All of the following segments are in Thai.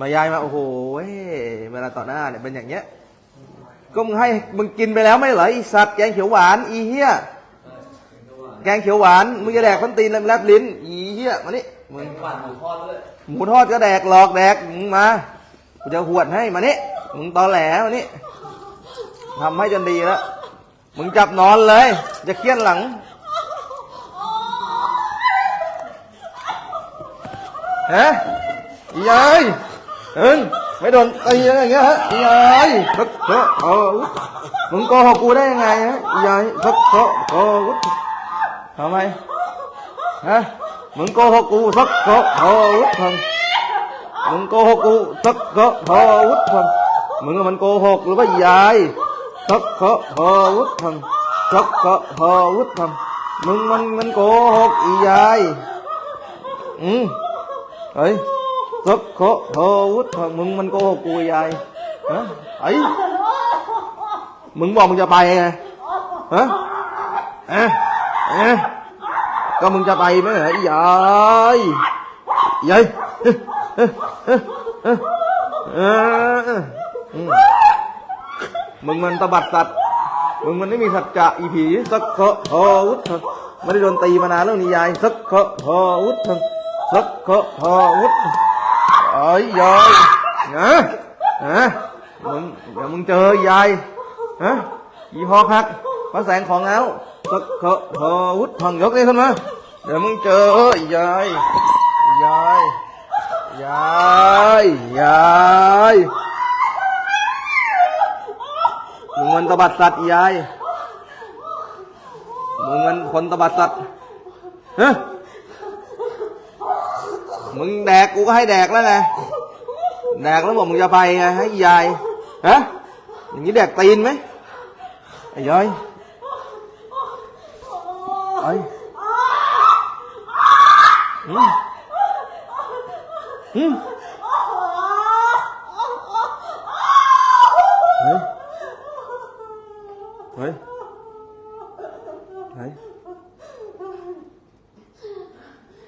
มายายมาโอ้โหเว้ยเวลาต่อหน้าเนี่ยเป็นอย่างเงี้ย ก็มึงให้มึงกินไปแล้วไม่เหรอไอสัตว์แกงเขียวหวานอีเหี้ยแกงเขียวหวานมึงจะแดกพันตีนแล้วแลบลิ้นอีเหี้ยมานี่มึงหมูทอดด้วยหมูทอดก็แดกหลอกแดกมึงมากูจะหวดให้มานี่มึงตอแหลมานี่ทำให้จนดีแล้วมึงจับนอนเลย จะเคี่ยนหลังเฮะอียาย เอิงไม่โดนตีอะไรอย่างเงี้ยฮะอียายสักเถอะเออมึงโกหกกูได้ยังไงฮะอียายสักเถอะเออทำไมฮะมึงโกหกกูสักเถอะเออวุฒิพังมึงโกหกกูสักเถอะเออวุฒิพังมึงมันโกหกหรือว่ายายสักเถอะเออวุฒิพังสักเถอะเออวุฒิพังมึงมันมันโกหกอียายอืมเฮ้ย สักเคาะเธอวุฒิมึงมันโกหกกูยายฮะไอ้มึงบอกมึงจะไปไงฮะเอ๊ะเอ๊ะก็มึงจะไปไหมเหรอยายยายเอ๊ะเอ๊ะเอ๊ะเอ๊ะเอ๊ะอืมมึงมันตบัดสัตว์มึงมันไม่มีสัจจะอีผีสักเคาะเธอวุฒิไม่ได้โดนตีมานานแล้วนี่ยายสักเคาะเธอวุฒิสักเคาะเธอวุฒิ อ้ยยายนะนะมึงเดี๋ยวมึงเจอยายฮะยี่ห้อคักพระแสงของเอาสักเคาเธอวุฒิพังยกนี่ขึ้นมาเดี๋ยวมึงเจอยายยายยายยายมึงมันตบัดสัตว์ยายมึงมันคนตบัดสัตว์ฮะ มึงแดกกูก็ให้แดกแล้วไงแดกแล้วบอกมึงจะไปไงให้ยายฮะอย่างนี้แดกตีนไหมไอ้ย้อยไอ้อืมอืมเฮ้ยเฮ้ย เฮ้ย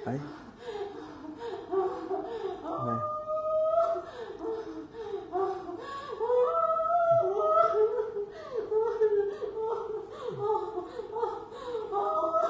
เฮ้ย ไหนโอ้ยโอ้ยยอมยังไงไปยายไปยี่ห้อ โอ้ยเจ็บเลยเจ็บโอ้ยเจ็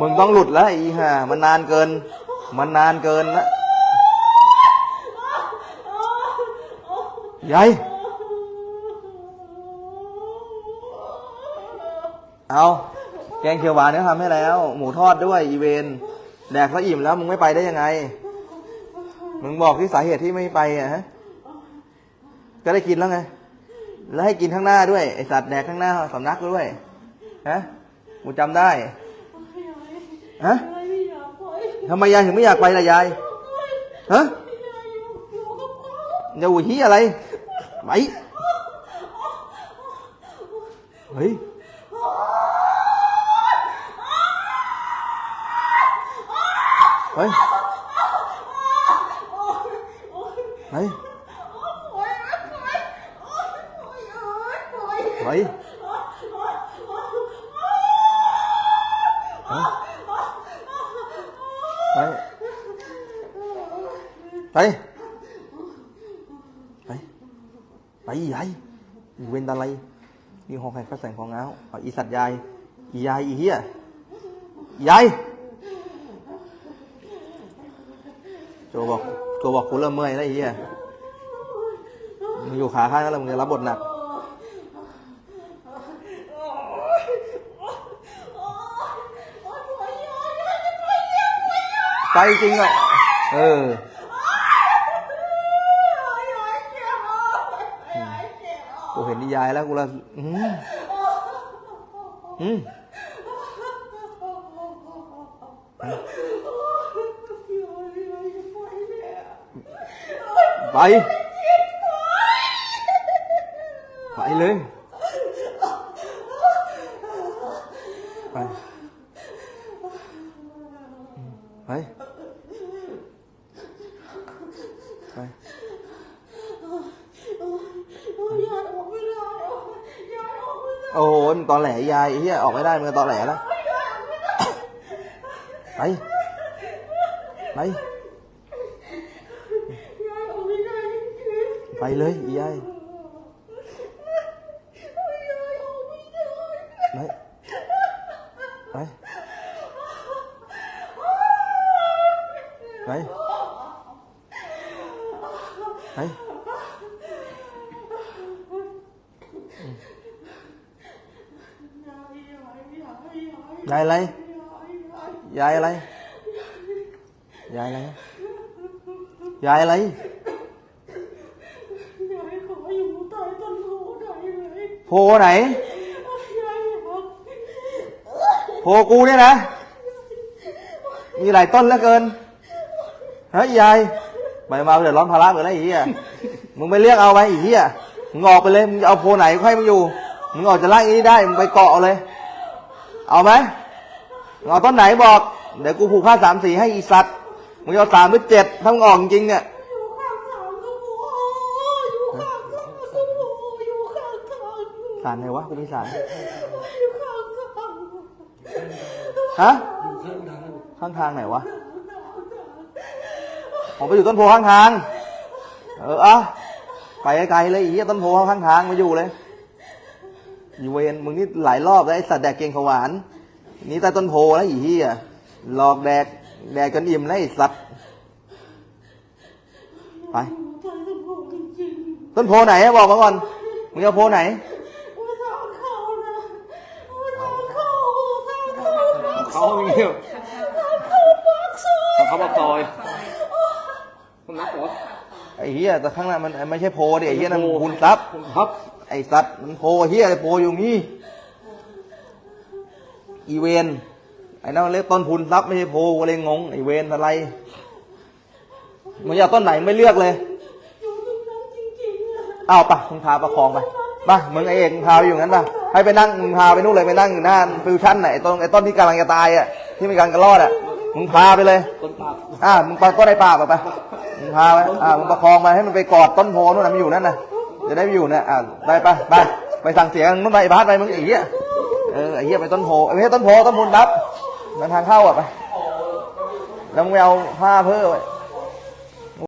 มึงต้องหลุดแล้วไอีห่ามันนานเกิน มันนานเกินนะยายเอาแกงเขียวหวานเนี่ยทำให้แล้ว หมูทอดด้วยอีเวนแดกซะอิ่มแล้วมึงไม่ไปได้ยังไง มึงบอกที่สาเหตุที่ไม่ไปอะฮะก็ได้กินแล้วไง แล้วให้กินข้างหน้าด้วยไอสัตว์แดกข้างหน้าสำนักด้วยฮะกูจำได้ ฮะทำไมยายถึงไม่อยากไปล่ะยายฮะอย่าหุ่ยอะไรไปเฮ้ยเฮ้ยเฮ้ยเฮ้ย ไป ไปไปไปยายอีเวนอะไรมีหอแข่งพระแสงของเงาเอาอีสัตว์ยาย อียายอีเหี้ยยายโจบอกโจบอกกูเริ่มเมื่อยแล้วไอ้เหี้ยมึงอยู่ขาข้างนั้นแล้วมึงจะรับบทหนักไปจริงอะ เออ กูเห็นนิยายแล้วกูละอืมอืม ไป ไปเลย ไป ไป ไป ยายออกไม่ได้ยายออกไม่ได้ โอ้โหมึงตอแหลยายเฮียออกไม่ได้มึงตอแหลแล้วไปไปไปเลยยายไปไปไปไป ยายอะไร ยายอะไร ยายอะไร ยายอะไร ยายขออยู่ใต้ต้นโพไหนเลยโพไหน ยายอยากโพกูเนี่ยนะ มีหลายต้นเหลือเกิน เฮ้ยยายไม่มาเดือดร้อนภาระเหมือนไรอีเหี้ยมึงไปเรียกเอาไปอีเหี้ยมึงออกไปเลย มึงจะเอาโพไหนก็ให้มึงอยู่ มึงออกจากร่างนี้ได้ มึงไปเกาะเอาเลย เอาไหมมึง เอาต้นไหนบอก เดี๋ยวกูผูกผ้าสามสีให้อีสัตว์มึงเอาสามหรือเจ็ดถ้ามึงออกจริงเนี่ยอยู่ข้างทางต้นโพอยู่ข้างทางต้นโพอยู่ข้างทางสารไหนวะกูมีสารอยู่ข้างทางฮะข้างทางไหนวะผมไปอยู่ต้นโพข้างทาง เอออะไปไกลเลยอีต้นโพข้างทางมาอยู่เลยอีเวนมึงนี่หลายรอบแล้วไอสัตว์แดกเกงขวาน นี่ใต้ต้นโพแล้วอีเหี้ยหลอกแดก แดกจนอิ่มแล้วไอ้สัตว์ไปอยู่ใต้ต้นโพจริงต้นโพไหนอะบอกมาก่อนมึงจะเอาโพไหนๆว่าทางเข้านะว่าทางเข้าทางเข้าปากเขาไม่เงี้ยทางเข้าปากซอยเขาบอกซอยคุณนักเหรอไอ้เหี้ยแต่ข้างหน้ามันไม่ใช่โพดิไอ้เหี้ยนั่นมันคุณทรัพย์คุณครับ ไอ้สัตว์มันโพเฮียอะไรโพอยู่งี้ อีเวนไอ้นั่นมันเรียกต้นพุนทรัพย์ไม่ใช่โพกูเลยงงไอ้เวนอะไรมึงอยากต้นไหนไม่เลือกเลยอยู่ตรงนั้นจริงๆอะอ้าวปะมึงพาประคองไปปะมึงไอเอกมึงพาไปอยู่งั้นปะให้ไปนั่งมึงพาไปนู่นเลยไปนั่งอยู่หน้าฟิวชั่นไหนต้นไอ้ต้นที่กำลังจะตายอะที่มีการกระรอดอะมึงพาไปเลยต้นปากอ่ามึงไปต้นไอ้ป่าไปไปมึงพาไปอ่ามึงประคองไปให้มันไปกอดต้นโพนู่นน่ะมันอยู่นั่นน่ะจะได้ไปอยู่เนี่ยอ่าไปไปไปไปสั่งเสียงนู่นไปไอ้บาสไปมึงไอ้เหี้ย เออไอ้เหี้ยไปต้นโพไอ้ยไม่ใช่ต้นโพต้นบุญรับมันทางเข้าอะไปแล้วมึงไปเอาผ้าเพิ่มไว